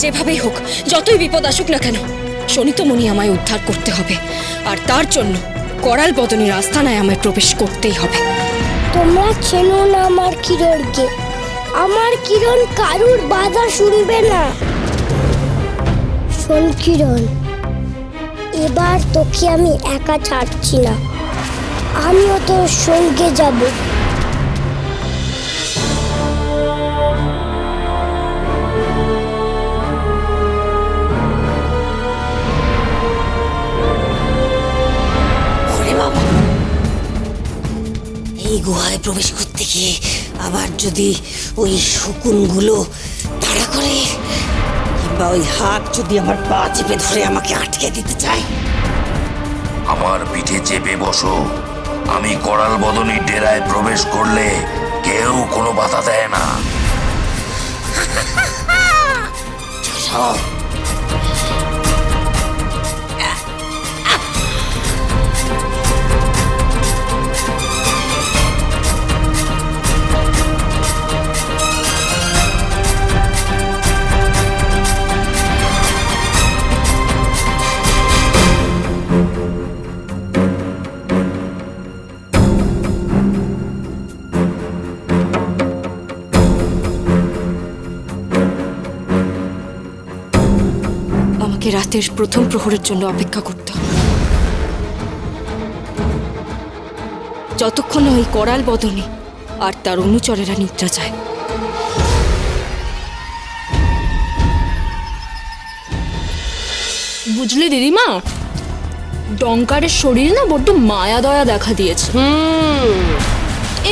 যেভাবেই হোক, যতই বিপদ আসুক না কেন শনিতমণি আমায় উদ্ধার করতে হবে। আর তার জন্য করাল বদনের আস্থানায় আমায় প্রবেশ করতেই হবে। তোমরা চেনো না আমার কিরণকে। আমার কিরণ কারুর বাধা শুনবে না। শোন কিরণ, এবার তোকে আমি একা ছাড়ছি না। আমিও তোর সঙ্গে যাব। বাবা। এই গুহায় প্রবেশ করতে গিয়ে আবার যদি ওই শকুনগুলো তাড়া করে কিংবা ওই হাত যদি আমার পা চেপে ধরে আমাকে আটকে দিতে চায়? আমার পিঠে চেপে বসো। আমি করাল বদনী ডেরায় প্রবেশ করলে কেউ কোনো বাধা দেয় না। আমাকে রাতের প্রথম প্রহরের জন্য অপেক্ষা করতে হবে। যতক্ষণ ওই করাল বদনে আর তার অনুচরেরা নিদ্রা যায়। বুঝলি দিদিমা? ডঙ্কারের শরীরে না বড্ড মায়া দয়া দেখা দিয়েছে।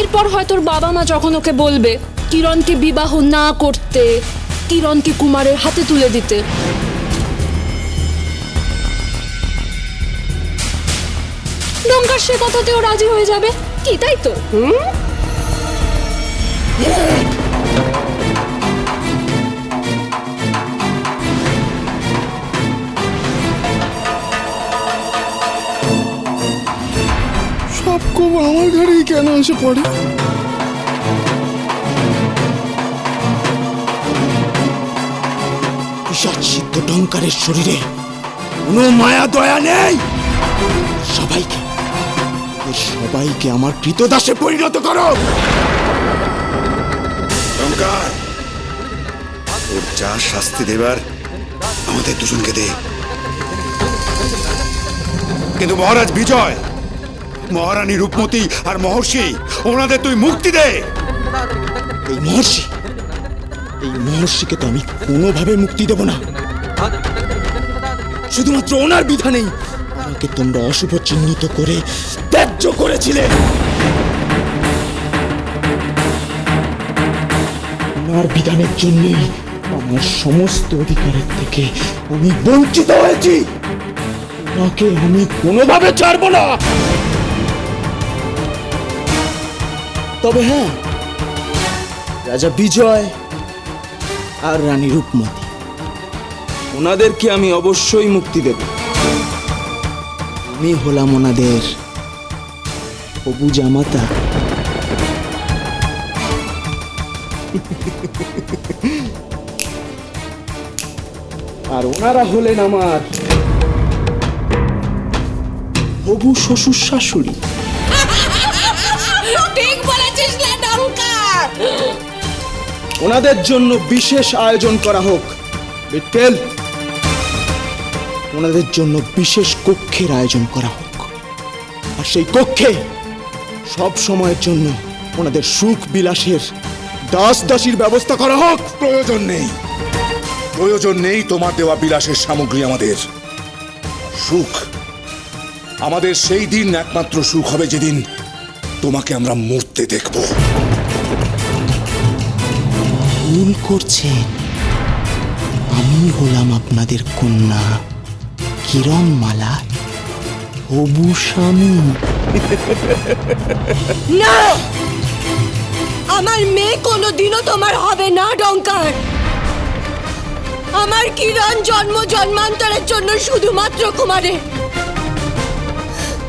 এরপর হয়তো ওর বাবা মা যখন ওকে বলবে কিরণকে বিবাহ না করতে কিরণকে কুমারের হাতে তুলে দিতে। ডঙ্কার সে কথাতেও রাজি হয়ে যাবে। কি তাই তো? সব খুব আমার ঘরেই কেন এসে পড়ে? সিদ্ধ ডঙ্কারের শরীরে কোনো মায়া দয়া নেই। সবাইকে সবাইকে আমার কৃতদাসে পরিণত করো। ওর যা শাস্তি দেবার আমাদের দুজনকে দে। কিন্তু মহারাজ বিজয় মহারানী রূপমতী আর মহর্ষি ওনাদের তুই মুক্তি দে। এই মহর্ষি এই মহর্ষিকে তো আমি কোনোভাবে মুক্তি দেব না। শুধুমাত্র ওনার বিধানেই আমাকে তোমরা অশুভ চিহ্নিত করে ত্যায্য করেছিলে ওনার বিধানের জন্যই আমার সমস্ত অধিকারের থেকে আমি বঞ্চিত হয়েছি। ওনাকে আমি কোনোভাবে ছাড়বো না। তবে হ্যাঁ রাজা বিজয় আর রানী রূপমতি, ওনাদেরকে আমি অবশ্যই মুক্তি দেব। আমি হলাম ওনাদের হবু জামাতা আর ওনারা হলেন আমার হবু শ্বশুর শাশুড়ি। ঠিক বলেছিস ওনাদের জন্য বিশেষ আয়োজন করা হোক। বিটকেল ওনাদের জন্য বিশেষ কক্ষের আয়োজন করা হোক। আর সেই কক্ষে সব সময়ের জন্য ওনাদের সুখ বিলাসের দাস দাসীর ব্যবস্থা করা হোক। প্রয়োজন নেই। প্রয়োজন নেই তোমার দেওয়া বিলাসের সামগ্রী আমাদের। সুখ। আমাদের সেই দিন একমাত্র সুখ হবে যেদিন তোমাকে আমরা মরতে দেখব। ভুল করছেন। আমি হলাম আপনাদের কন্যা কিরণ মালা হবু স্বামী। না! আমার মেয়ে কোনোদিনও তোমার হবে না, ডঙ্কার। আমার কিরণ জন্ম জন্মান্তরের জন্য শুধুমাত্র কুমারে।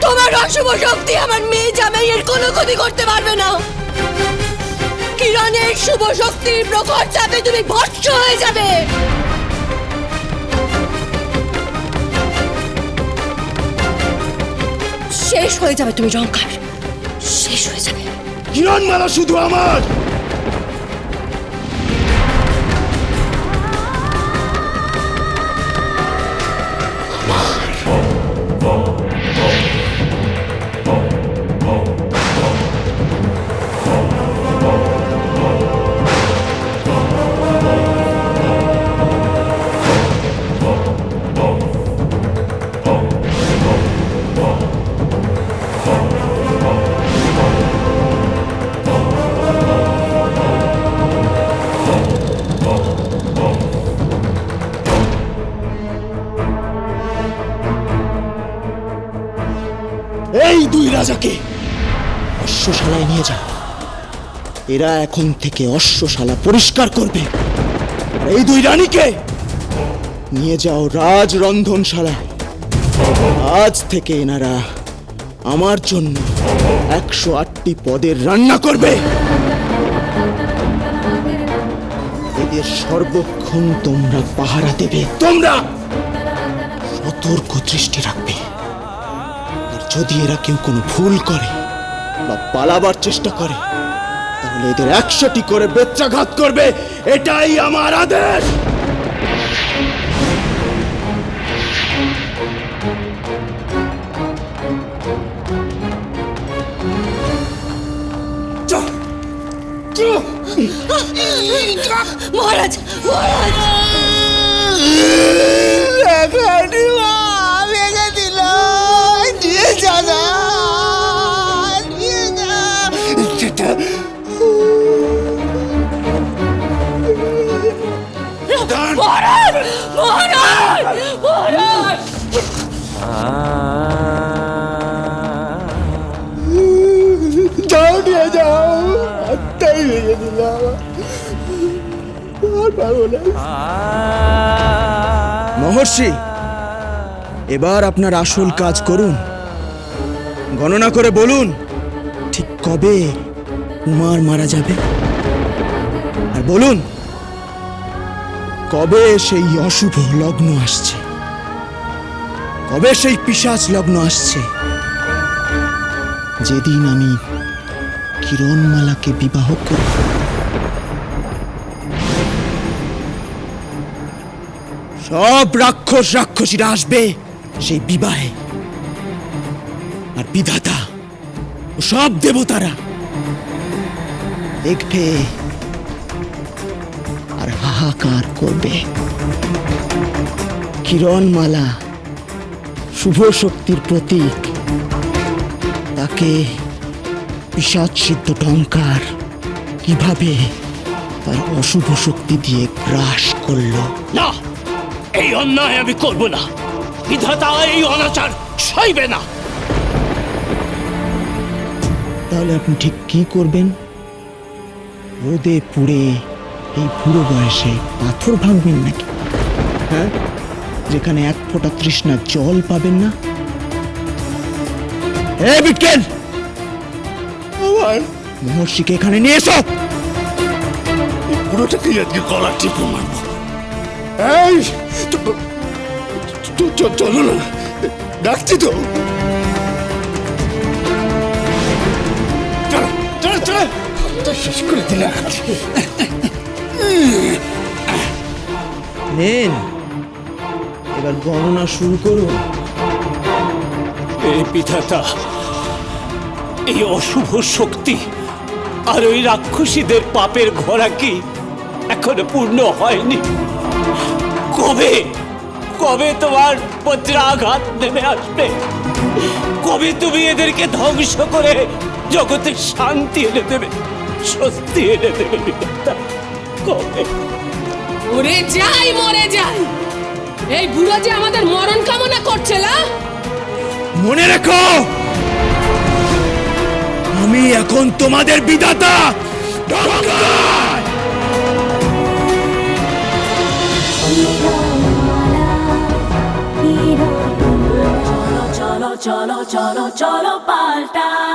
তোমার অশুভ শক্তি আমার মেয়ে জামাইয়ের কোনো ক্ষতি করতে পারবে না। কিরণের শুভ শক্তির প্রখর চাপে তুমি ভস্ম হয়ে যাবে। শেষ হয়ে যাবে তুমি রংকার। শেষ হয়ে যাবে। হিরণমালা শুধু আমার! এই দুই রাজাকে অশ্বশালায় নিয়ে যাও এরা এখন থেকে অশ্বশালা পরিষ্কার করবে। এই দুই রানীকে নিয়ে যাও রাজ রন্ধনশালায় আজ থেকে এনারা আমার জন্য একশো আটটি পদের রান্না করবে। এদের সর্বক্ষণ তোমরা পাহারা দেবে। তোমরা সতর্ক দৃষ্টি রাখবে। যদি এরা কেউ কোনো ভুল করে বা পালাবার চেষ্টা করে, তাহলে এদের একশোটি করে বেত্রাঘাত করবে। এটাই আমার আদেশ! মহারাজ মহারাজ! মহর্ষি, এবার আপনার আসল কাজ করুন। গণনা করে বলুন, ঠিক কবে কুমার মারা যাবে? আর বলুন, কবে সেই অশুভ লগ্ন আসছে? কবে সেই পিশাচ লগ্ন আসছে? যেদিন আমি কিরণমালাকে বিবাহ করব। সব রাক্ষস রাক্ষসীরা আসবে সেই বিবাহে। আর বিধাতা ও সব দেবতারা দেখবে আর হাহাকার করবে। কিরণমালা শুভ শক্তির প্রতীক, তাকে বিষাদ সিদ্ধ টঙ্কার কীভাবে তার অশুভ শক্তি দিয়ে গ্রাস করল? না! এই অন্যায় আমি করব না। বিধাতা এই অনাচার সইবে না। তাহলে আপনি ঠিক কি করবেন? রোদে পুড়ে এই বুড়ো বয়সে পাথর ভাঙবেন নাকি? হ্যাঁ? যেখানে এক ফোঁটা তৃষ্ণা জল পাবেন না? এ বিটকেল! মহর্ষিকে এখানে নিয়ে এসো! পুরোটাকে আজকে গলা টিপে মারবো। এই চলো না ডাকছি তো। চলো, চলো, চলো। তো শেষ করে দিলে নেন এবার গণনা শুরু করুন। এই বিধাতা এই অশুভ শক্তি আর ওই রাক্ষসীদের পাপের ঘোড়া কি এখনও পূর্ণ হয়নি? কবে কবে তোমার বজ্রাঘাত নেমে আসবে? কবে তুমি এদেরকে ধ্বংস করে জগতে শান্তি এনে দেবে স্বস্তি এনে দেবে কবে? ওরে যাই মরে যাই। এই বুড়ো যে আমাদের মরণ কামনা করছে না? মনে রেখো আমি এখন তোমাদের বিধাতা। চলো cholo, cholo, paltai.